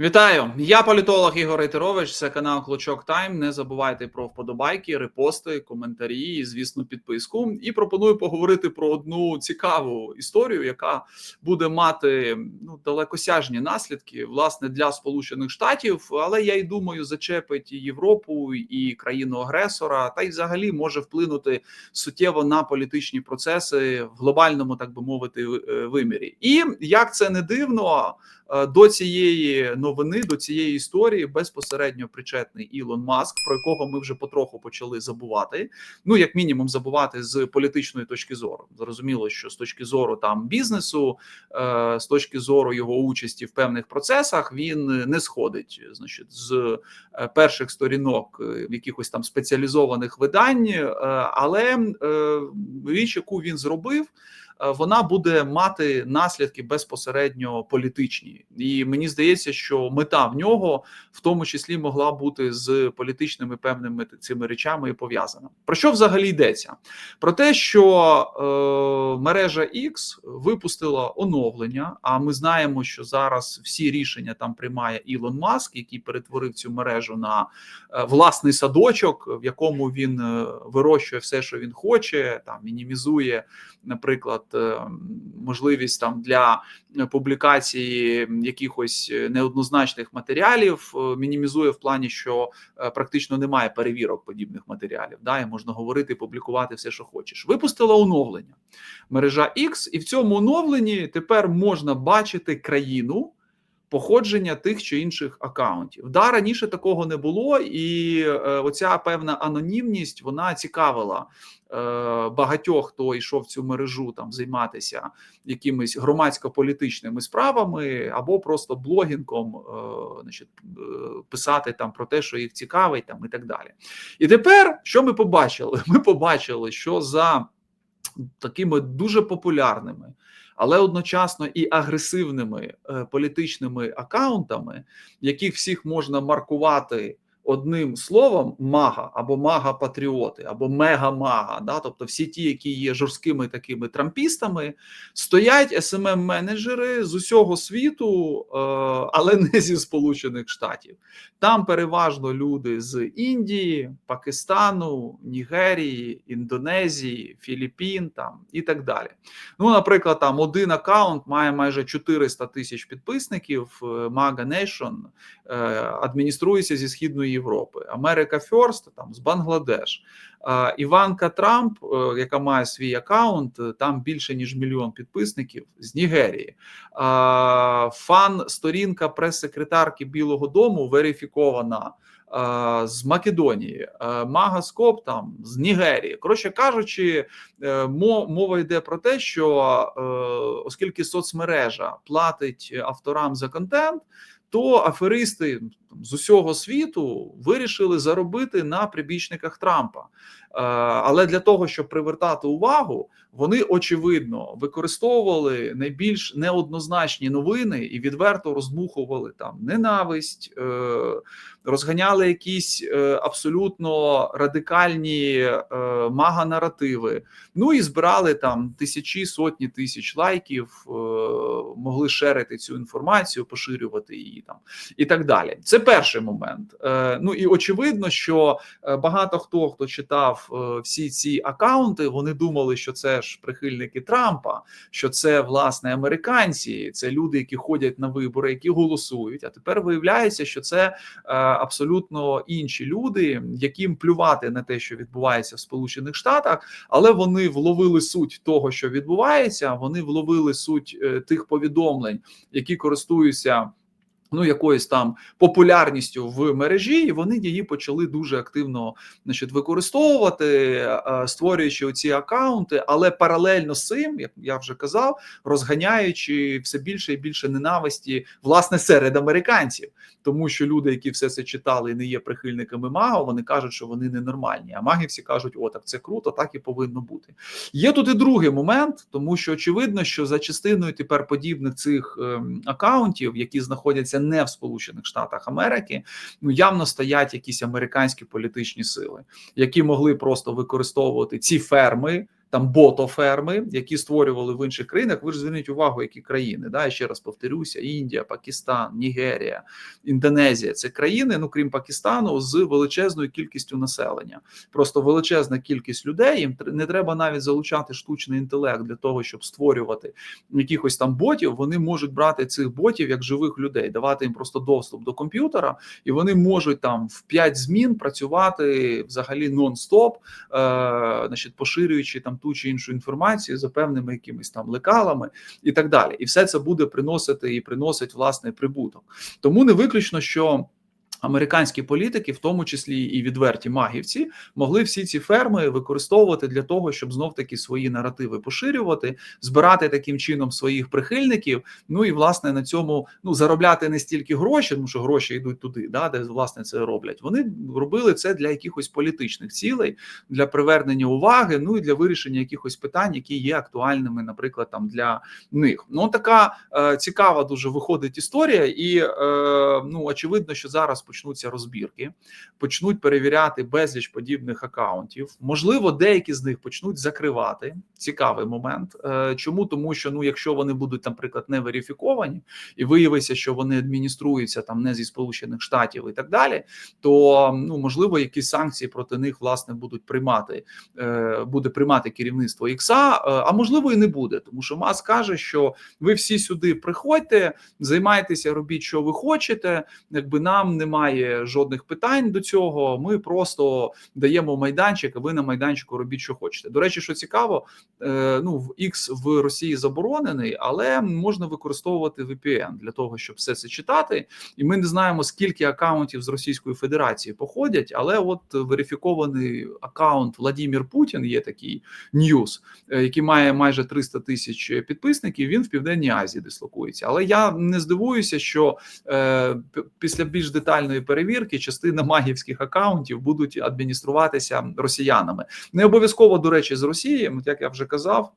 Вітаю, я політолог Ігор Рейтерович. Це канал Клочок Тайм. Не забувайте про вподобайки, репости, коментарі і, звісно, підписку. І пропоную поговорити про одну цікаву історію, яка буде мати ну далекосяжні наслідки власне для Сполучених Штатів. Але я й думаю, зачепить і Європу і країну агресора, та й взагалі може вплинути суттєво на політичні процеси в глобальному, так би мовити, е, вимірі. І як це не дивно. Е, до цієї новини, до цієї історії безпосередньо причетний Ілон Маск, про якого ми вже потроху почали забувати. Ну як мінімум, забувати з політичної точки зору. Зрозуміло, що з точки зору там бізнесу, е, з точки зору його участі в певних процесах, він не сходить, значить, з е, перших сторінок в якихось там спеціалізованих видань, але річ, яку він зробив. Е, вона буде мати наслідки безпосередньо політичні, і мені здається, що мета в нього в тому числі могла бути з політичними певними цими речами і пов'язана. Про що взагалі йдеться? Про те, що е, мережа X випустила оновлення. А ми знаємо, що зараз всі рішення там приймає Ілон Маск, який перетворив цю мережу на е, власний садочок, в якому він е, вирощує все, що він хоче, там мінімізує, наприклад. Е, можливість там для публікації якихось неоднозначних матеріалів, е, мінімізує в плані, що е, практично немає перевірок подібних матеріалів. Да, і можна говорити, публікувати все, що хочеш. Випустила оновлення мережа X, і в цьому оновленні тепер можна бачити країну. Походження тих чи інших акаунтів да раніше такого не було, і е, оця певна анонімність вона цікавила Е, багатьох, хто йшов в цю мережу там займатися якимись громадсько-політичними справами, або просто блогінгом, е, значить, писати там про те, що їх цікавить, там і так далі. І тепер що ми побачили? Ми побачили, що за такими дуже популярними. Але одночасно і агресивними політичними акаунтами, яких всіх можна маркувати одним словом мага або мага-патріоти, або мега-мага, да, тобто всі ті, які є жорсткими такими трампістами, стоять smm менеджери з усього світу, е, але не зі Сполучених Штатів. Там переважно люди з Індії, Пакистану, Нігерії, Індонезії, Філіппін там і так далі. Ну, наприклад, там один аккаунт має майже 400 тисяч підписників. Мага е, Nation е, адмініструється зі східної Європи, Америка Ферст там з Бангладеш. Іванка Трамп, е, яка має свій аккаунт, е, там більше ніж мільйон підписників з Нігерії. Фан-сторінка прес-секретарки Білого Дому верифікована. З Македонії, Магаскоп там з Нігерії. Коротше кажучи, е, мова йде про те, що оскільки соцмережа платить авторам за контент, то аферисти з усього світу вирішили заробити на прибічниках Трампа. Е, але для того, щоб привертати увагу, вони очевидно використовували найбільш неоднозначні новини і відверто роздмухували там ненависть, е, розганяли якісь е, абсолютно радикальні мага-наративи. Ну і збирали там тисячі сотні тисяч лайків, могли шерити цю інформацію, поширювати її там і так далі. Це перший момент. Ну і очевидно, що багато хто хто читав е, всі ці акаунти, вони думали, що це ж прихильники Трампа, що це власне американці, це люди, які ходять на вибори, які голосують. А тепер виявляється, що це е, абсолютно інші люди, яким плювати на те, що відбувається в Сполучених Штатах, але вони вловили суть того, що відбувається. Вони вловили суть е, тих повідомлень, які користуються ну якоюсь там популярністю в мережі, і вони її почали дуже активно значить, використовувати, е, створюючи оці акаунти, але паралельно з цим, як я вже казав, розганяючи все більше і більше ненависті власне серед американців, тому що люди, які все це читали не є прихильниками мага, вони кажуть, що вони ненормальні. А маги всі кажуть, о, так це круто, так і повинно бути. Є тут і другий момент, тому що очевидно, що за частиною тепер подібних цих ем, акаунтів, які знаходяться не в Сполучених Штатах Америки, ну явно стоять якісь американські політичні сили, які могли просто використовувати ці ферми там ботоферми, які створювали в інших країнах. Ви ж зверніть увагу, які країни. Да, ще раз повторюся: Індія, Пакистан, Нігерія, Індонезія це країни, ну крім Пакистану, з величезною кількістю населення. Просто величезна кількість людей. Їм не треба навіть залучати штучний інтелект для того, щоб створювати якихось там ботів. Вони можуть брати цих ботів як живих людей, давати їм просто доступ до комп'ютера, і вони можуть там в 5 змін працювати взагалі нон-стоп, е, значить, поширюючи там ту чи іншу інформацію за певними якимись там лекалами і так далі. І все це буде приносити і приносить власний прибуток. Тому не виключно, що. Американські політики, в тому числі і відверті магівці, могли всі ці ферми використовувати для того, щоб знов таки свої наративи поширювати, збирати таким чином своїх прихильників. Ну і власне на цьому ну заробляти не стільки гроші, тому що гроші йдуть туди, да де власне це роблять. Вони робили це для якихось політичних цілей, для привернення уваги, ну і для вирішення якихось питань, які є актуальними, наприклад, там для них. Ну така е, цікава дуже виходить історія, і е, ну очевидно, що зараз почнуться розбірки, почнуть перевіряти безліч подібних акаунтів. Можливо, деякі з них почнуть закривати. Цікавий момент. Е, чому тому, що ну, якщо вони будуть, наприклад, не верифіковані, і виявиться, що вони адмініструються там не зі сполучених штатів і так далі, то ну можливо, якісь санкції проти них власне будуть приймати, е, буде приймати керівництво ікса, е, а можливо і не буде, тому що Маск каже, що ви всі сюди приходьте, займайтеся, робіть, що ви хочете, якби нам немає немає жодних питань до цього. Ми просто даємо майданчик, а ви на майданчику робіть, що хочете. До речі, що цікаво, е, ну в X в Росії заборонений, але можна використовувати VPN для того, щоб все це читати. І ми не знаємо, скільки акаунтів з Російської Федерації походять, але от верифікований акаунт Владимир Путін є такий Ньюс, який має майже 300 тисяч підписників. Він в Південній Азії дислокується. Але я не здивуюся, що е, після більш детальної детальної перевірки частина магівських акаунтів будуть адмініструватися росіянами. Не обов'язково до речі, з Росії, як я вже казав.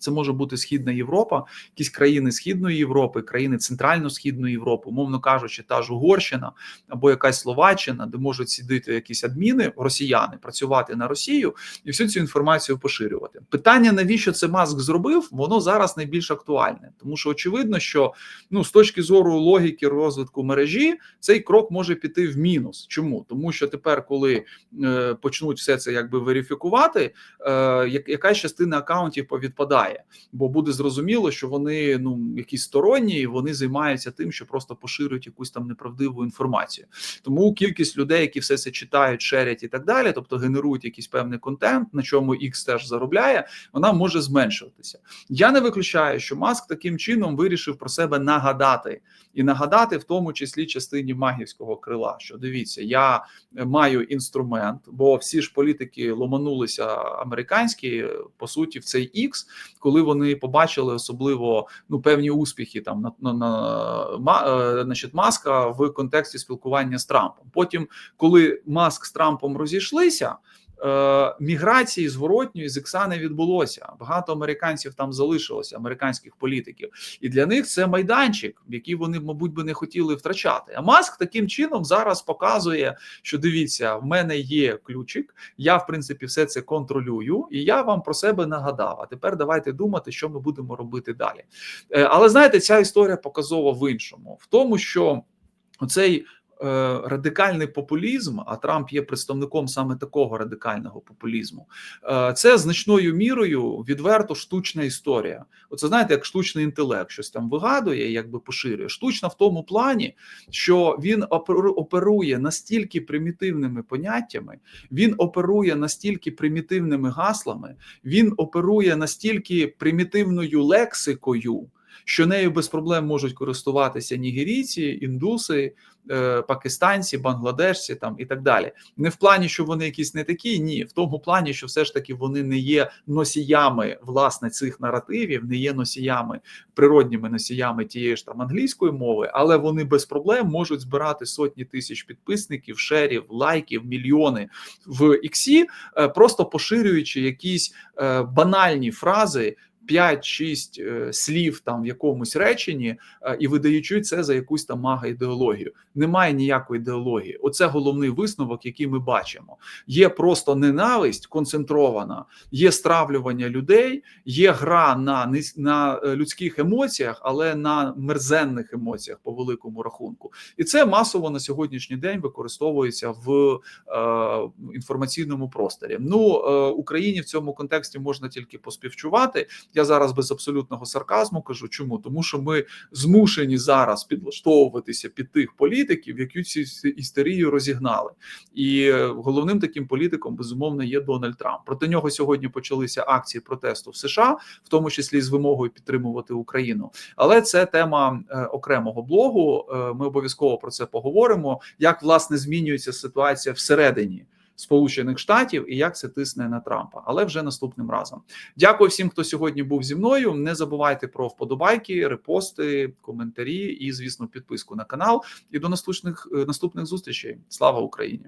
Це може бути Східна Європа, якісь країни Східної Європи, країни Центрально-Східної Європи, умовно кажучи, та ж Угорщина або якась Словаччина, де можуть сидіти якісь адміни, росіяни, працювати на Росію і всю цю інформацію поширювати. Питання, навіщо це маск зробив, воно зараз найбільш актуальне, тому що очевидно, що ну з точки зору логіки розвитку мережі цей крок може піти в мінус. Чому тому, що тепер, коли е, почнуть все це якби верифікувати, е, якась частина акаунтів повідпадає немає, бо буде зрозуміло, що вони ну якісь сторонні, і вони займаються тим, що просто поширюють якусь там неправдиву інформацію. Тому кількість людей, які все це читають, шерять і так далі, тобто генерують якийсь певний контент, на чому X теж заробляє, вона може зменшуватися. Я не виключаю, що маск таким чином вирішив про себе нагадати і нагадати, в тому числі частині магівського крила. Що дивіться, я маю інструмент, бо всі ж політики ломанулися американські по суті в цей X, коли вони побачили особливо ну певні успіхи там на на, на значить, маска в контексті спілкування з Трампом. Потім, коли маск з Трампом розійшлися. Е, міграції зворотньої з ікса не відбулося. Багато американців там залишилося, американських політиків, і для них це майданчик, який вони, мабуть, би не хотіли втрачати. А маск таким чином зараз показує, що дивіться, в мене є ключик. Я в принципі все це контролюю, і я вам про себе нагадав. А тепер давайте думати, що ми будемо робити далі. Е, але знаєте, ця історія показова в іншому, в тому, що оцей радикальний популізм, а Трамп є представником саме такого радикального популізму, е, це значною мірою відверто штучна історія. Оце знаєте, як штучний інтелект щось там вигадує, якби поширює. Штучна в тому плані, що він оперує настільки примітивними поняттями, він оперує настільки примітивними гаслами, він оперує настільки примітивною лексикою що нею без проблем можуть користуватися нігерійці, індуси, е, пакистанці, бангладешці там і так далі. Не в плані, що вони якісь не такі, ні, в тому плані, що все ж таки вони не є носіями власне цих наративів, не є носіями, природніми носіями тієї ж там англійської мови, але вони без проблем можуть збирати сотні тисяч підписників, шерів, лайків, мільйони в іксі, е, просто поширюючи якісь е, банальні фрази 5-6 е, слів там в якомусь реченні е, і видаючи це за якусь там мага ідеологію. Немає ніякої ідеології. Оце головний висновок, який ми бачимо. Є просто ненависть концентрована, є стравлювання людей, є гра на на е, людських емоціях, але на мерзенних емоціях по великому рахунку. І це масово на сьогоднішній день використовується в е, інформаційному просторі. Ну е, Україні в цьому контексті можна тільки поспівчувати. Я зараз без абсолютного сарказму кажу, чому тому, що ми змушені зараз підлаштовуватися під тих політиків, які цю істерію розігнали. І е, головним таким політиком безумовно є Дональд Трамп. Проти нього сьогодні почалися акції протесту в США, в тому числі з вимогою підтримувати Україну. Але це тема е, окремого блогу. Е, Ми обов'язково про це поговоримо. Як власне змінюється ситуація всередині Сполучених Штатів і як це тисне на Трампа, але вже наступним разом. Дякую всім, хто сьогодні був зі мною. Не забувайте про вподобайки, репости, коментарі і, звісно, підписку на канал. І до наступних наступних зустрічей. Слава Україні!